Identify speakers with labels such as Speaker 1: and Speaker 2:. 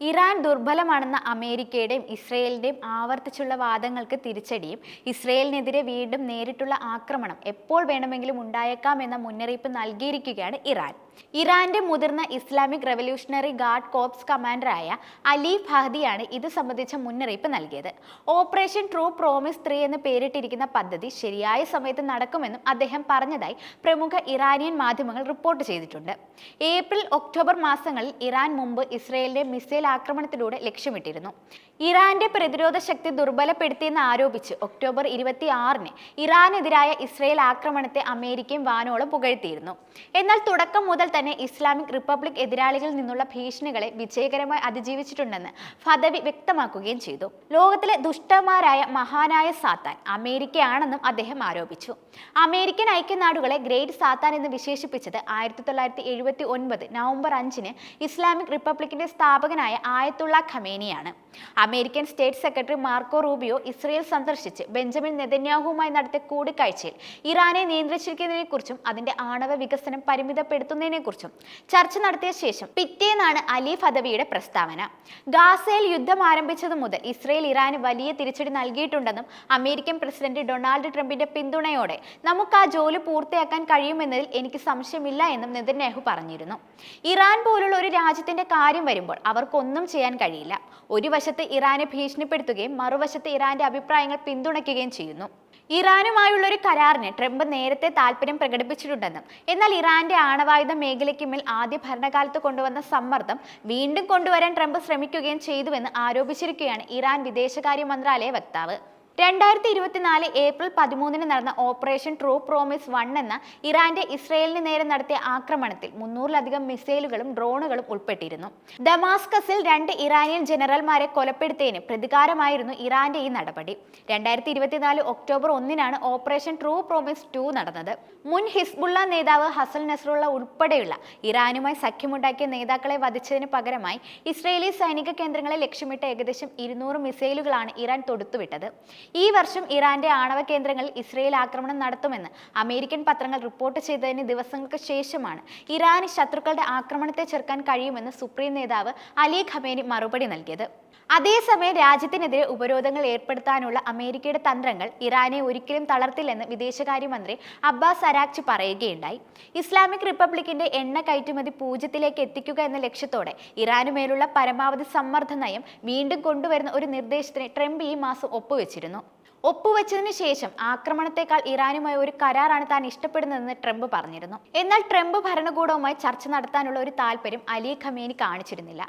Speaker 1: Iran ദുർബലമാണെന്ന അമേരിക്കയുടെയും ഇസ്രയേലിന്റെയും ആവർത്തിച്ചുള്ള വാദങ്ങൾക്ക് തിരിച്ചടിയും ഇസ്രയേലിനെതിരെ വീണ്ടും നേരിട്ടുള്ള ആക്രമണം എപ്പോൾ വേണമെങ്കിലും ഉണ്ടായേക്കാമെന്ന മുന്നറിയിപ്പ് നൽകിയിരിക്കുകയാണ് ഇറാൻ. ഇറാന്റെ മുതിർന്ന ഇസ്ലാമിക് റവല്യൂഷണറി ഗാർഡ് കോപ്സ് കമാൻഡറായ അലി ഫഹദിയാണ് ഇത് സംബന്ധിച്ച മുന്നറിയിപ്പ് നൽകിയത്. ഓപ്പറേഷൻ ട്രൂ പ്രോമിസ് ത്രീ എന്ന് പേരിട്ടിരിക്കുന്ന പദ്ധതി ശരിയായ സമയത്ത് നടക്കുമെന്നും അദ്ദേഹം പറഞ്ഞതായി പ്രമുഖ ഇറാനിയൻ മാധ്യമങ്ങൾ റിപ്പോർട്ട് ചെയ്തിട്ടുണ്ട്. ഏപ്രിൽ ഒക്ടോബർ മാസങ്ങളിൽ ഇറാൻ മുമ്പ് ഇസ്രയേലിന്റെ മിസൈൽ ആക്രമണത്തിലൂടെ ലക്ഷ്യമിട്ടിരുന്നു. ഇറാന്റെ പ്രതിരോധ ശക്തി ദുർബലപ്പെടുത്തിയെന്ന് ആരോപിച്ച് ഒക്ടോബർ ഇരുപത്തി ആറിന് ഇറാനെതിരായ ഇസ്രയേൽ ആക്രമണത്തെ അമേരിക്കയും വാനോളം പുകഴ്ത്തിയിരുന്നു. എന്നാൽ തുടക്കം മുതൽ തന്നെ ഇസ്ലാമിക് റിപ്പബ്ലിക് എതിരാളികളിൽ നിന്നുള്ള ഭീഷണികളെ വിജയകരമായി അതിജീവിച്ചിട്ടുണ്ടെന്ന് ഫദവി വ്യക്തമാക്കുകയും ചെയ്തു. ലോകത്തിലെ ദുഷ്ടന്മാരായ മഹാനായ സാത്താൻ അമേരിക്കയാണെന്നും അദ്ദേഹം ആരോപിച്ചു. അമേരിക്കൻ ഐക്യനാടുകളെ ഗ്രേറ്റ് സാത്താൻ എന്ന് വിശേഷിപ്പിച്ചത് ആയിരത്തി തൊള്ളായിരത്തി എഴുപത്തി ഒൻപത് നവംബർ അഞ്ചിന് ഇസ്ലാമിക് റിപ്പബ്ലിക്കിന്റെ സ്ഥാപകനായ ആയത്തുള്ള ഖമേനിയാണ്. American state secretary Marco Rubio Israel സന്ദർശിച്ച് ബെഞ്ചമിൻ നെതന്യാഹുവുമായി നടത്തിയ കൂടിക്കാഴ്ചയിൽ ഇറാനെ നിയന്ത്രിച്ചിരിക്കുന്നതിനെക്കുറിച്ചും അതിന്റെ ആണവ വികസനം പരിമിതപ്പെടുത്തുന്നതിനെക്കുറിച്ചും ചർച്ച നടത്തിയ ശേഷം പിറ്റേന്നാണ് അലി ഫദവിയുടെ പ്രസ്താവന. ഗാസയിൽ യുദ്ധം ആരംഭിച്ചതു മുതൽ ഇസ്രയേൽ ഇറാന് വലിയ തിരിച്ചടി നൽകിയിട്ടുണ്ടെന്നും അമേരിക്കൻ പ്രസിഡന്റ് ഡൊണാൾഡ് ട്രംപിന്റെ പിന്തുണയോടെ നമുക്ക് ആ ജോലി പൂർത്തിയാക്കാൻ കഴിയുമെന്നതിൽ എനിക്ക് സംശയമില്ല എന്നും നെതന്യാഹു പറഞ്ഞിരുന്നു. ഇറാൻ പോലുള്ള ഒരു രാജ്യത്തിന്റെ കാര്യം വരുമ്പോൾ അവർക്കൊന്നും ചെയ്യാൻ കഴിയില്ല. ഒരു വശത്ത് ഇറാനെ ഭീഷണിപ്പെടുത്തുകയും മറുവശത്ത് ഇറാന്റെ അഭിപ്രായങ്ങൾ പിന്തുണയ്ക്കുകയും ചെയ്യുന്നു. ഇറാനുമായുള്ള ഒരു കരാറിന് ട്രംപ് നേരത്തെ താല്പര്യം പ്രകടിപ്പിച്ചിട്ടുണ്ടെന്നും എന്നാൽ ഇറാന്റെ ആണവായുധ മേഖലയ്ക്ക് മേൽ ആദ്യ ഭരണകാലത്ത് കൊണ്ടുവന്ന സമ്മർദ്ദം വീണ്ടും കൊണ്ടുവരാൻ ട്രംപ് ശ്രമിക്കുകയും ചെയ്തുവെന്ന് ആരോപിച്ചിരിക്കുകയാണ് ഇറാൻ വിദേശകാര്യ മന്ത്രാലയ വക്താവ്. രണ്ടായിരത്തി ഇരുപത്തിനാല് ഏപ്രിൽ പതിമൂന്നിന് നടന്ന ഓപ്പറേഷൻ ട്രൂ പ്രോമിസ് വൺ എന്ന ഇറാന്റെ ഇസ്രയേലിന് നേരെ നടത്തിയ ആക്രമണത്തിൽ മുന്നൂറിലധികം മിസൈലുകളും ഡ്രോണുകളും ഉൾപ്പെട്ടിരുന്നു. ഡമാസ്കസിൽ രണ്ട് ഇറാനിയൻ ജനറൽമാരെ കൊലപ്പെടുത്തിയതിന് പ്രതികാരമായിരുന്നു ഇറാന്റെ ഈ നടപടി. രണ്ടായിരത്തി ഇരുപത്തിനാല് ഒക്ടോബർ ഒന്നിനാണ് ഓപ്പറേഷൻ ട്രൂ പ്രോമിസ് ടു നടന്നത്. മുൻ ഹിസ്ബുള്ള നേതാവ് ഹസൽ നസ്രുള്ള ഉൾപ്പെടെയുള്ള ഇറാനുമായി സഖ്യമുണ്ടാക്കിയ നേതാക്കളെ വധിച്ചതിന് പകരമായി ഇസ്രയേലി സൈനിക കേന്ദ്രങ്ങളെ ലക്ഷ്യമിട്ട് ഏകദേശം ഇരുന്നൂറ് മിസൈലുകളാണ് ഇറാൻ തൊടുത്തുവിട്ടത്. ഈ വർഷം ഇറാന്റെ ആണവ കേന്ദ്രങ്ങളിൽ ഇസ്രയേൽ ആക്രമണം നടത്തുമെന്ന് അമേരിക്കൻ പത്രങ്ങൾ റിപ്പോർട്ട് ചെയ്തതിന് ദിവസങ്ങൾക്ക് ശേഷമാണ് ഇറാന് ശത്രുക്കളുടെ ആക്രമണത്തെ ചെറുക്കാൻ കഴിയുമെന്ന് സുപ്രീം നേതാവ് അലി ഖമേനി മറുപടി നൽകിയത്. അതേസമയം രാജ്യത്തിനെതിരെ ഉപരോധങ്ങൾ ഏർപ്പെടുത്താനുള്ള അമേരിക്കയുടെ തന്ത്രങ്ങൾ ഇറാനെ ഒരിക്കലും തളർത്തില്ലെന്ന് വിദേശകാര്യമന്ത്രി അബ്ബാസ് അരാക്ചി പറയുകയുണ്ടായി. ഇസ്ലാമിക് റിപ്പബ്ലിക്കിന്റെ എണ്ണ കയറ്റുമതി പൂജ്യത്തിലേക്ക് എത്തിക്കുക എന്ന ലക്ഷ്യത്തോടെ ഇറാനുമേലുള്ള പരമാവധി സമ്മർദ്ദ നയം വീണ്ടും കൊണ്ടുവരുന്ന ഒരു നിർദ്ദേശത്തിന് ട്രംപ് ഈ മാസം ഒപ്പുവെച്ചിരുന്നു. ഒപ്പുവെച്ചതിനു ശേഷം ആക്രമണത്തെക്കാൾ ഇറാനുമായി ഒരു കരാറാണ് താൻ ഇഷ്ടപ്പെടുന്നതെന്ന് ട്രംപ് പറഞ്ഞിരുന്നു. എന്നാൽ ട്രംപ് ഭരണകൂടവുമായി ചർച്ച നടത്താനുള്ള ഒരു താല്പര്യം അലി ഖമേനി കാണിച്ചിരുന്നില്ല.